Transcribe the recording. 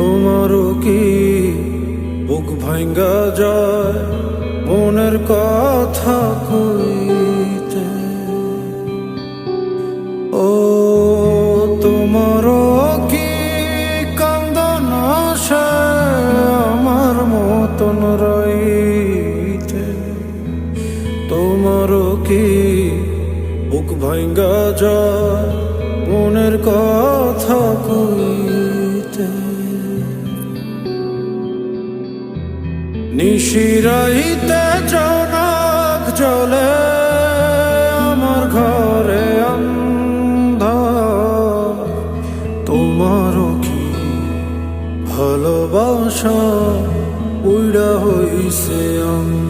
তোমারও কি বুক ভাঙ্গা যায়? মনের কথা কইতে। ও, তোমার কি কান্দন আমার মতন রইতে? তোমারও কি বুক ভাঙ্গা যায়? মনের কথা নিশিরাইতে জনক জলে আমার ঘরে অন্ধ তোমারও কি ভালোবাসা? উইড়া হইছে অন্ধ